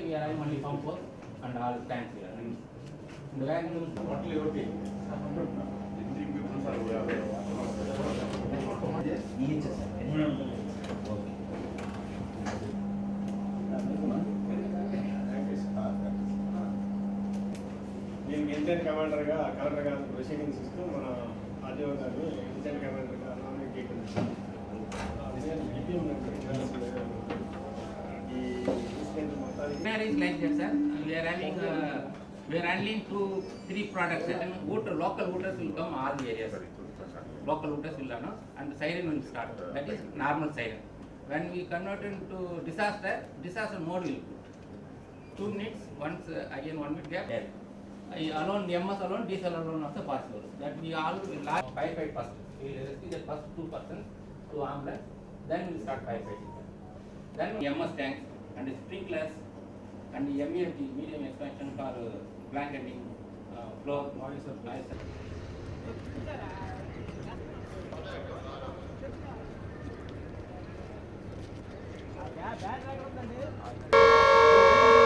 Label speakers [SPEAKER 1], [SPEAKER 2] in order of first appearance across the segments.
[SPEAKER 1] we are having only pump work and all tanks here. And the vacuum
[SPEAKER 2] Totally okay. Fifteen people are there.
[SPEAKER 3] దీనికి incident కమాండర్గా collector గారు proceedings ఇస్తూ మన RDO గారు incident కమాండర్గా nominate చేయకుండా ఈ
[SPEAKER 1] Where is like that, sir? We are having uh, we are handling two three products. And water, local voters will come all the areas. Local voters will come, and the siren will start. That is normal siren. When we convert into disaster, disaster mode will put. Two minutes, once uh, again one minute gap. Yeah. I alone, MS alone, diesel alone also possible. That we all will large five fight first. We will rescue the first two persons, two ambulance, then we will start five fighting. Then MS tanks and sprinklers and the medium expansion for uh, blank ending uh, flow noise of noise. Yeah, bad on the.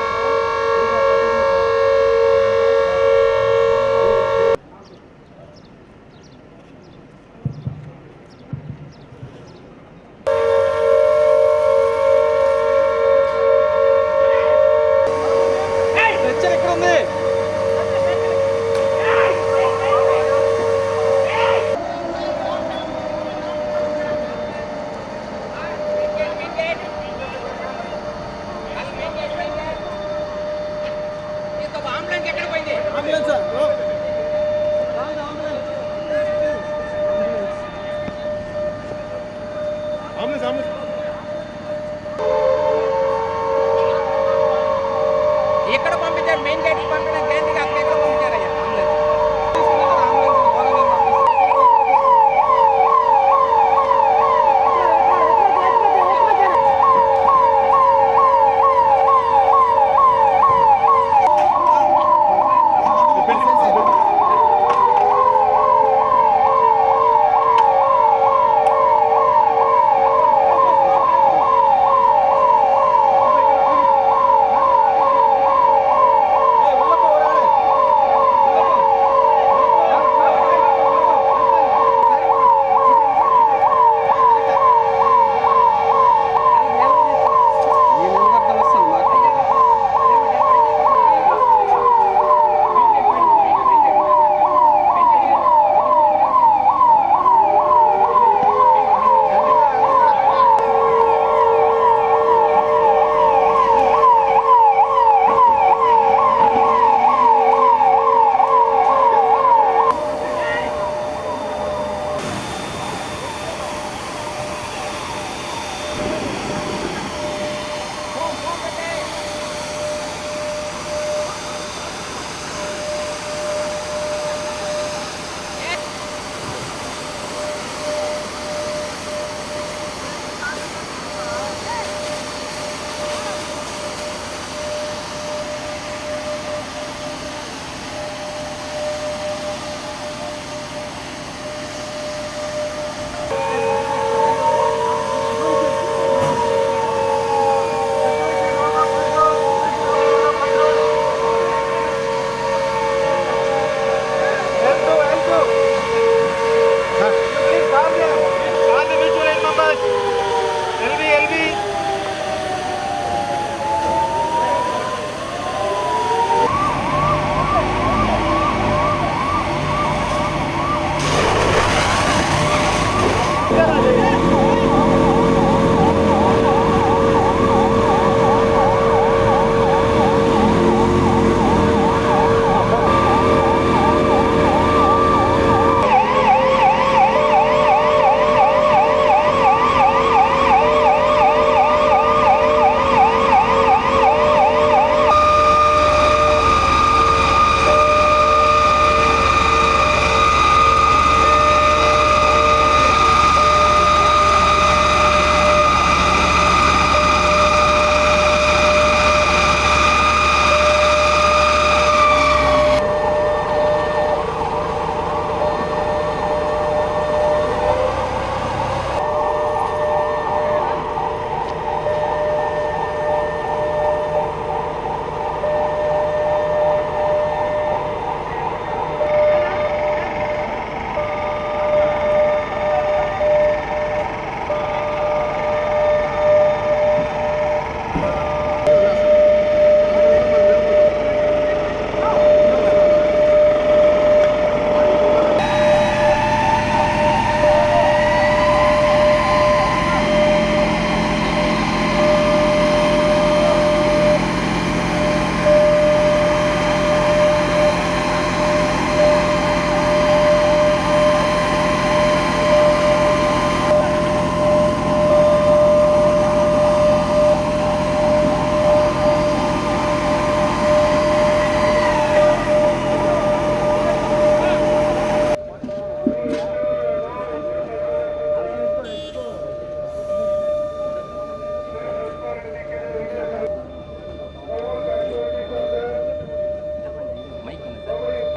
[SPEAKER 1] Main gate
[SPEAKER 3] he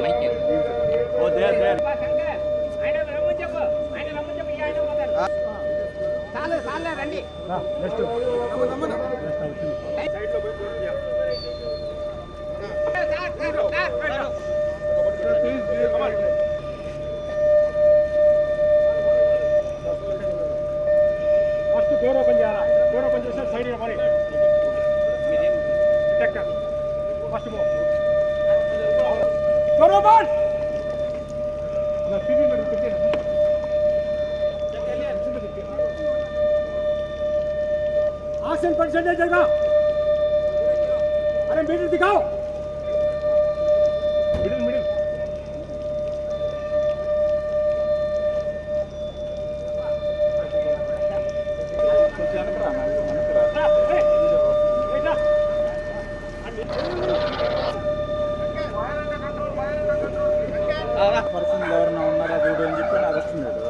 [SPEAKER 4] మైకే
[SPEAKER 2] oh they they
[SPEAKER 4] చాలు చాలే రండి
[SPEAKER 3] first door open చేయాలా door open చేస్తే side మరి first door બરોબર आसन percentage देगा अरे मीटर दिखाओ। मिडिल मिडिल तो
[SPEAKER 5] పర్సన్ ఎవరైనా ఉన్నారా చూడు అని చెప్పి నాకు వస్తున్నాడు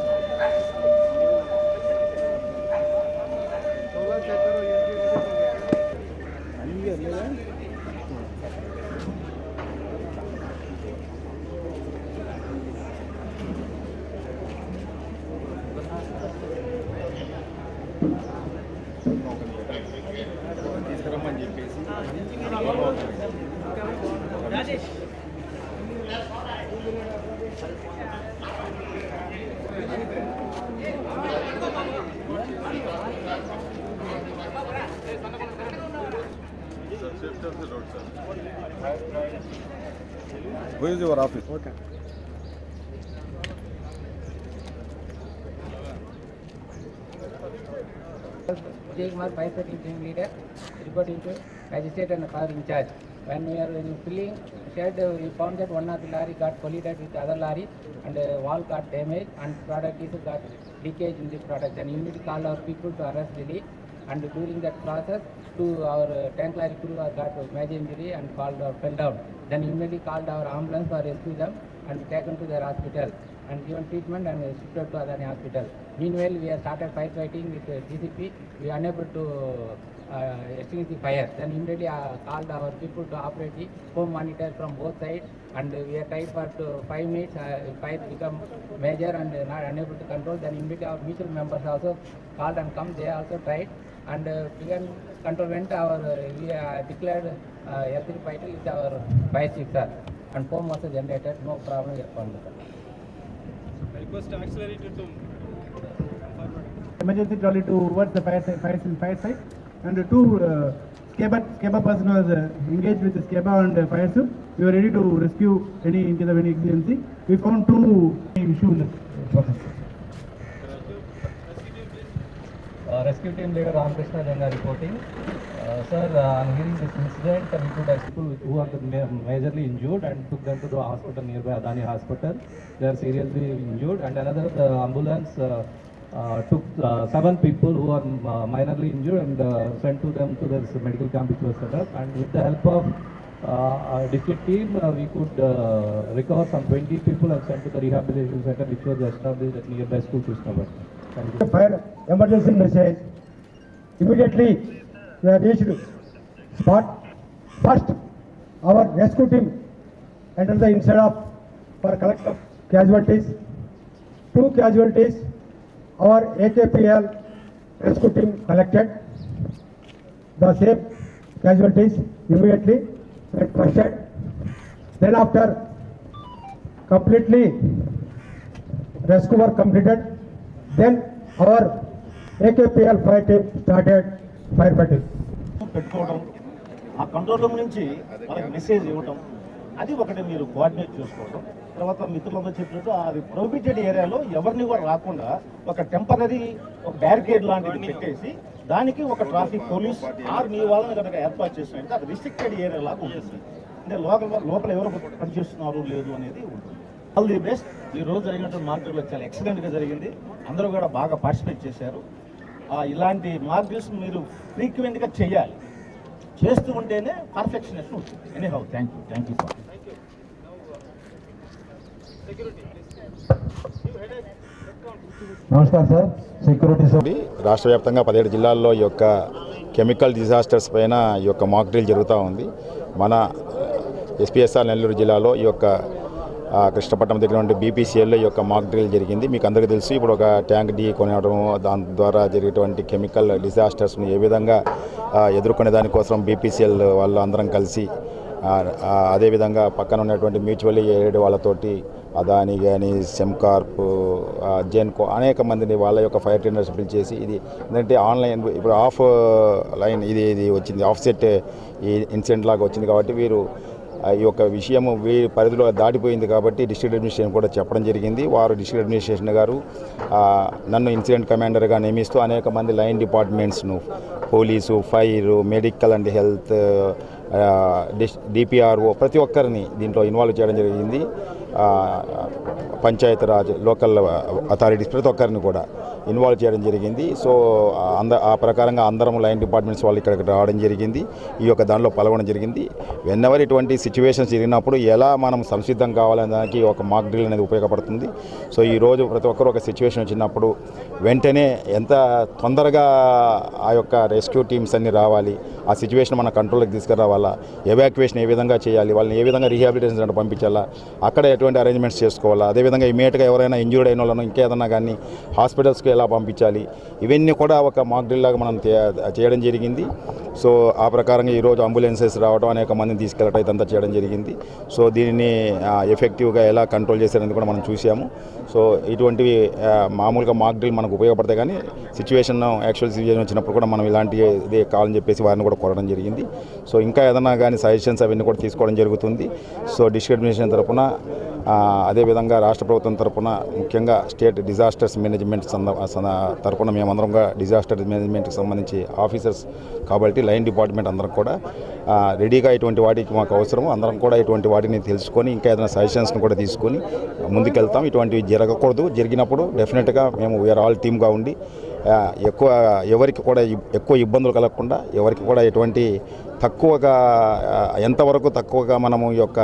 [SPEAKER 5] does is your office? Okay.
[SPEAKER 1] Jaykumar, Vice Secretary Team Leader, reporting to Magistrate and Car in charge. When we are in filling shed, we found that one of the lorry got collided with the other lorry and the wall got damaged and product is got leakage in the product. And you need to call our people to arrest the leak. And during that process, two our uh, tank lorry crew got major injury and called or fell down. Then immediately called our ambulance for rescue them and taken to their hospital and given treatment and uh, shifted to Adani hospital. Meanwhile, we have started firefighting with uh, DCP. We are unable to uh, extinguish the fire. Then immediately uh, called our people to operate the home monitor from both sides and uh, we are tried for two, five minutes. Uh, fire become major and uh, not unable to control. Then immediately our mutual members also called and come. They also tried and uh, began control went our uh, we uh, declared uh, L3 vital is our fire chief sir and home was generated. No problem. We are found, to
[SPEAKER 6] emergency trolley towards the fire site, fire, fire site, and the two uh, SCABA, SCABA person was uh, engaged with the SCABA and uh, fire suit. We were ready to rescue any in case of any emergency. We found two issues in the process.
[SPEAKER 7] Uh, Rescue team leader Ramakrishna Janga reporting. Uh, Sir, uh, on hearing this incident, uh, we could people who are the ma- majorly injured and took them to the hospital nearby Adani Hospital. They are seriously injured and another uh, ambulance uh, uh, took uh, seven people who are uh, minorly injured and uh, sent to them to this medical camp which was set up. And with the help of uh, district team, uh, we could uh, recover some 20 people and sent to the rehabilitation center which was established at nearby school Krishnabad.
[SPEAKER 6] Fire emergency message. Immediately, we reached spot. First, our rescue team entered the inside of for collect of casualties. Two casualties, our AKPL rescue team collected. The same casualties immediately were crushed. Then after completely rescue work completed, then our AKPL fire team started fire fighting
[SPEAKER 5] పెట్టుకోవడం ఆ control room నుంచి వాళ్ళకి message ఇవ్వటం అది ఒకటి మీరు coordinate చేసుకోవడం తర్వాత మిత్రులందరూ చెప్పినట్టు అది ప్రొహిబిటెడ్ ఏరియాలో ఎవరిని కూడా రాకుండా ఒక టెంపరీ ఒక బ్యారికేడ్ లాంటిది పెట్టేసి దానికి ఒక ట్రాఫిక్ పోలీస్ ఆర్ మీ వాళ్ళని కనుక ఏర్పాటు చేసినట్టు అది రిస్ట్రిక్టెడ్ ఏరియా లాగా ఉంటుంది. అంటే లోకల్ లోపల ఎవరు పనిచేస్తున్నారు లేదు అనేది ఉంటుంది. ఆల్ ది బెస్ట్ ఈ రోజు జరిగినటువంటి మార్కెట్లో చాలా ఎక్సలెంట్గా జరిగింది. అందరూ కూడా బాగా పార్టిసిపేట్ చేశారు. ఆ, ఇలాంటి మార్కెట్స్ మీరు ఫ్రీక్వెంట్గా చేయాలి. చేస్తూ ఉంటేనే పర్ఫెక్షనెస్ ఉంటుంది. Anyhow thank you thank you for
[SPEAKER 6] నమస్కారం సార్ సెక్యూరిటీ
[SPEAKER 8] ఉంది. రాష్ట్ర వ్యాప్తంగా పదిహేడు జిల్లాల్లో ఈ యొక్క కెమికల్ డిజాస్టర్స్ పైన ఈ యొక్క మాక్ డ్రిల్ జరుగుతూ ఉంది. మన ఎస్పీఎస్ఆర్ నెల్లూరు జిల్లాలో ఈ యొక్క కృష్ణపట్నం దగ్గర ఉండే బీపీసీఎల్లో ఈ యొక్క మాక్ డ్రిల్ జరిగింది. మీకు అందరికీ తెలుసు ఇప్పుడు ఒక ట్యాంక్ డీ కొనడం దాని ద్వారా జరిగేటువంటి కెమికల్ డిజాస్టర్స్ని ఏ విధంగా ఎదుర్కొనే దానికోసం బీపీసీఎల్ వాళ్ళు అందరం కలిసి అదేవిధంగా పక్కన ఉన్నటువంటి మ్యూచువల్ ఎయిడ్ వాళ్ళతోటి అదాని కానీ సెమ్కార్ప్ జెన్కో అనేక మందిని వాళ్ళ యొక్క ఫైర్ టెండర్స్ పిలిచేసి ఇది ఏంటంటే ఆన్లైన్ ఇప్పుడు ఆఫ్ లైన్ ఇది ఇది వచ్చింది ఆఫ్సెట్ ఈ ఇన్సిడెంట్ లాగా వచ్చింది కాబట్టి వీరు ఈ యొక్క విషయం వీ పరిధిలో దాటిపోయింది కాబట్టి డిస్ట్రిక్ట్ అడ్మినిస్ట్రేషన్ కూడా చెప్పడం జరిగింది. వారు డిస్ట్రిక్ట్ అడ్మినిస్ట్రేషన్ గారు నన్ను ఇన్సిడెంట్ కమాండర్గా నియమిస్తూ అనేక మంది line డిపార్ట్మెంట్స్ను police fire medical and health DPRO ప్రతి ఒక్కరిని దీంట్లో ఇన్వాల్వ్ చేయడం జరిగింది. పంచాయతీరాజ్ రాజ్ లోకల్ అథారిటీస్ ప్రతి ఒక్కరిని కూడా. ఇన్వాల్వ్ చేయడం జరిగింది. సో అంద ఆ ప్రకారంగా అందరం లైన్ డిపార్ట్మెంట్స్ వాళ్ళు ఇక్కడికి రావడం జరిగింది. ఈ యొక్క దానిలో పాల్గొనడం జరిగింది. వెన్నెవర్ ఇటువంటి సిచ్యువేషన్స్ జరిగినప్పుడు ఎలా మనం సంసిద్ధం కావాలనే దానికి ఒక మాక్ డ్రిల్ అనేది ఉపయోగపడుతుంది. సో ఈ రోజు ప్రతి ఒక్కరు ఒక సిచ్యువేషన్ వచ్చినప్పుడు వెంటనే ఎంత తొందరగా ఆ యొక్క రెస్క్యూ టీమ్స్ అన్ని రావాలి ఆ సిచ్యువేషన్ మన కంట్రోల్కి తీసుకురావాలా ఎవాక్యువేషన్ ఏ విధంగా చేయాలి వాళ్ళని ఏ విధంగా రీహాబిలిటేషన్ సెంటర్ పంపించాలా అక్కడ ఎటువంటి అరేంజ్మెంట్స్ చేసుకోవాలా అదేవిధంగా ఇమీడియట్గా ఎవరైనా ఇంజ్యూర్డ్ అయిన వాళ్ళను ఇంకేదన్నా కానీ హాస్పిటల్స్కి ఎలా పంపించాలి ఇవన్నీ కూడా ఒక మాక్ డ్రిల్ లాగా మనం చేయడం జరిగింది. సో ఆ ప్రకారంగా ఈరోజు అంబులెన్సెస్ రావడం అనేక మందిని తీసుకెళ్ళటం ఇదంతా చేయడం జరిగింది. సో దీనిని ఎఫెక్టివ్గా ఎలా కంట్రోల్ చేశారని కూడా మనం చూసాము సో ఇటువంటివి మామూలుగా మాక్ డ్రిల్ మనకు ఉపయోగపడతాయి కానీ సిచ్యువేషన్ యాక్చువల్ సిచ్యువేషన్ వచ్చినప్పుడు కూడా మనం ఇలాంటి ఇదే కావాలని చెప్పేసి వారిని కూడా కోరడం జరిగింది. సో ఇంకా ఏదైనా కానీ సజెషన్స్ అవన్నీ కూడా తీసుకోవడం జరుగుతుంది. సో డిస్ట్రిక్ట్ అడ్మినిస్ట్రేషన్ తరపున అదేవిధంగా రాష్ట్ర ప్రభుత్వం తరపున ముఖ్యంగా స్టేట్ డిజాస్టర్స్ మేనేజ్మెంట్ సంద సంద- తరపున మేమందరంగా డిజాస్టర్ మేనేజ్మెంట్కి సంబంధించి ఆఫీసర్స్ కాబట్టి లైన్ డిపార్ట్మెంట్ అందరం కూడా రెడీగా ఇటువంటి వాటికి మాకు అవసరం అందరం కూడా ఇటువంటి వాటిని తెలుసుకొని ఇంకా ఏదైనా సజెషన్స్ని కూడా తీసుకొని ముందుకెళ్తాం. ఇటువంటివి జరగకూడదు. జరిగినప్పుడు డెఫినెట్గా మేము వీఆర్ ఆల్ టీమ్గా ఉండి ఎక్కువ ఎవరికి కూడా ఎక్కువ ఇబ్బందులు కలగకుండా ఎవరికి కూడా ఎటువంటి తక్కువగా ఎంతవరకు తక్కువగా మనము ఈ యొక్క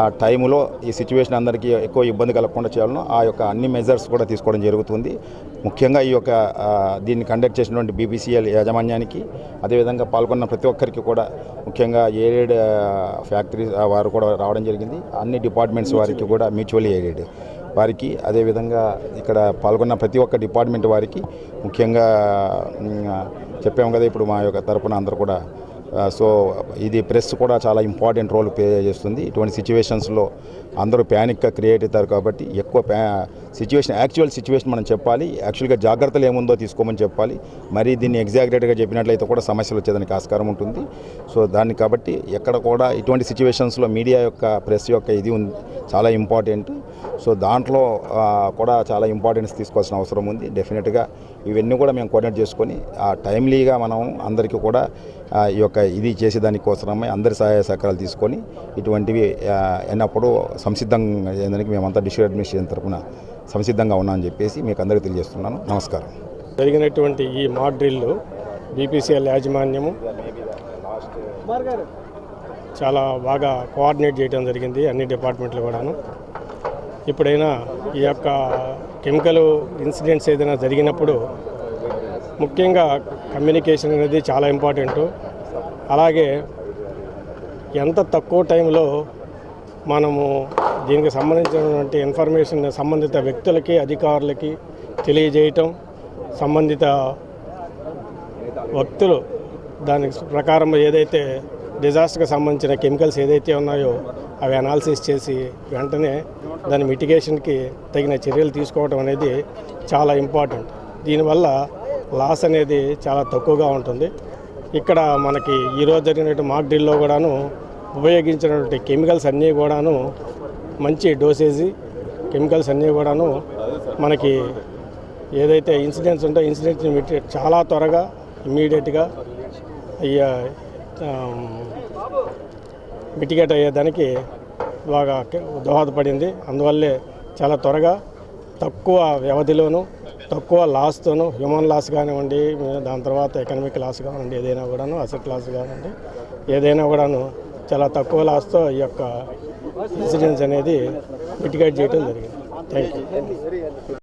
[SPEAKER 8] ఆ టైములో ఈ సిచ్యువేషన్ అందరికీ ఎక్కువ ఇబ్బంది కలగకుండా చేయాలను ఆ యొక్క అన్ని మెజర్స్ కూడా తీసుకోవడం జరుగుతుంది. ముఖ్యంగా ఈ యొక్క దీన్ని కండక్ట్ చేసినటువంటి బీబీసీఎల్ యాజమాన్యానికి అదేవిధంగా పాల్గొన్న ప్రతి ఒక్కరికి కూడా ముఖ్యంగా ఎయిడెడ్ ఫ్యాక్టరీస్ వారు కూడా రావడం జరిగింది. అన్ని డిపార్ట్మెంట్స్ వారికి కూడా మ్యూచువల్ ఎయిడెడ్ వారికి అదేవిధంగా ఇక్కడ పాల్గొన్న ప్రతి ఒక్క డిపార్ట్మెంట్ వారికి ముఖ్యంగా చెప్పాము కదా ఇప్పుడు మా యొక్క తరపున అందరూ కూడా సో ఇది ప్రెస్ కూడా చాలా ఇంపార్టెంట్ రోల్ ప్లే చేస్తుంది. ఇటువంటి సిచ్యువేషన్స్లో అందరూ ప్యానిక్గా క్రియేట్ అవుతారు కాబట్టి ఎక్కువ సిచ్యువేషన్ యాక్చువల్ సిచ్యువేషన్ మనం చెప్పాలి. యాక్చువల్గా జాగ్రత్తలు ఏముందో తీసుకోమని చెప్పాలి. మరి దీన్ని ఎగ్జాగ్రేటెడ్గా చెప్పినట్లయితే కూడా సమస్యలు వచ్చేదానికి ఆస్కారం ఉంటుంది. సో దాన్ని కాబట్టి ఎక్కడ కూడా ఇటువంటి సిచ్యువేషన్స్లో మీడియా యొక్క ప్రెస్ యొక్క ఇది ఉంది చాలా ఇంపార్టెంట్. సో దాంట్లో కూడా చాలా ఇంపార్టెన్స్ తీసుకోవాల్సిన అవసరం ఉంది. డెఫినెట్గా ఇవన్నీ కూడా మేము కోఆర్డినేట్ చేసుకొని ఆ టైమ్లీగా మనం అందరికీ కూడా ఈ యొక్క ఇది చేసేదానికోసమై అందరి సహాయ సహకారాలు తీసుకొని ఇటువంటివి ఎన్నప్పుడు సంసిద్ధంగా చేయడానికి మేమంతా డిస్ట్రిక్ట్ అడ్మినిస్ట్రేషన్ తరఫున సంసిద్ధంగా ఉన్నామని చెప్పేసి మీకు అందరికీ తెలియజేస్తున్నాను. నమస్కారం.
[SPEAKER 3] జరిగినటువంటి ఈ మాక్ డ్రిల్ బీపీసీఎల్ యాజమాన్యము చాలా బాగా కోఆర్డినేట్ చేయడం జరిగింది అన్ని డిపార్ట్మెంట్లు కూడాను. ఇప్పుడైనా ఈ యొక్క కెమికల్ ఇన్సిడెంట్స్ ఏదైనా జరిగినప్పుడు ముఖ్యంగా కమ్యూనికేషన్ అనేది చాలా ఇంపార్టెంట్. అలాగే ఎంత తక్కువ టైంలో మనము దీనికి సంబంధించినటువంటి ఇన్ఫర్మేషన్ సంబంధిత వ్యక్తులకి అధికారులకి తెలియజేయటం సంబంధిత వ్యక్తులు దానికి ప్రకారం ఏదైతే డిజాస్టర్కి సంబంధించిన కెమికల్స్ ఏదైతే ఉన్నాయో అవి అనాలిసిస్ చేసి వెంటనే దాని మిటిగేషన్కి తగిన చర్యలు తీసుకోవడం అనేది చాలా ఇంపార్టెంట్ దీనివల్ల లాస్ అనేది చాలా తక్కువగా ఉంటుంది. ఇక్కడ మనకి ఈరోజు జరిగినటువంటి మాక్ డ్రిల్లో కూడాను ఉపయోగించినటువంటి కెమికల్స్ అన్నీ కూడాను మంచి డోసేజీ కెమికల్స్ అన్నీ కూడాను మనకి ఏదైతే ఇన్సిడెంట్స్ ఉంటాయో ఇన్సిడెంట్స్ చాలా త్వరగా ఇమ్మీడియట్గా మిటిగేట్ అయ్యేదానికి బాగా దోహదపడింది. అందువల్లే చాలా త్వరగా తక్కువ వ్యవధిలోనూ తక్కువ లాస్తోనూ హ్యూమన్ లాస్ కానివ్వండి దాని తర్వాత ఎకనామిక్ లాస్ కానివ్వండి ఏదైనా కూడాను అసెట్ లాస్ కానివ్వండి ఏదైనా కూడాను చాలా తక్కువ లాస్తో ఈ యొక్క ఇన్సిడెన్స్ అనేది మిటిగేట్ చేయడం జరిగింది. Thank you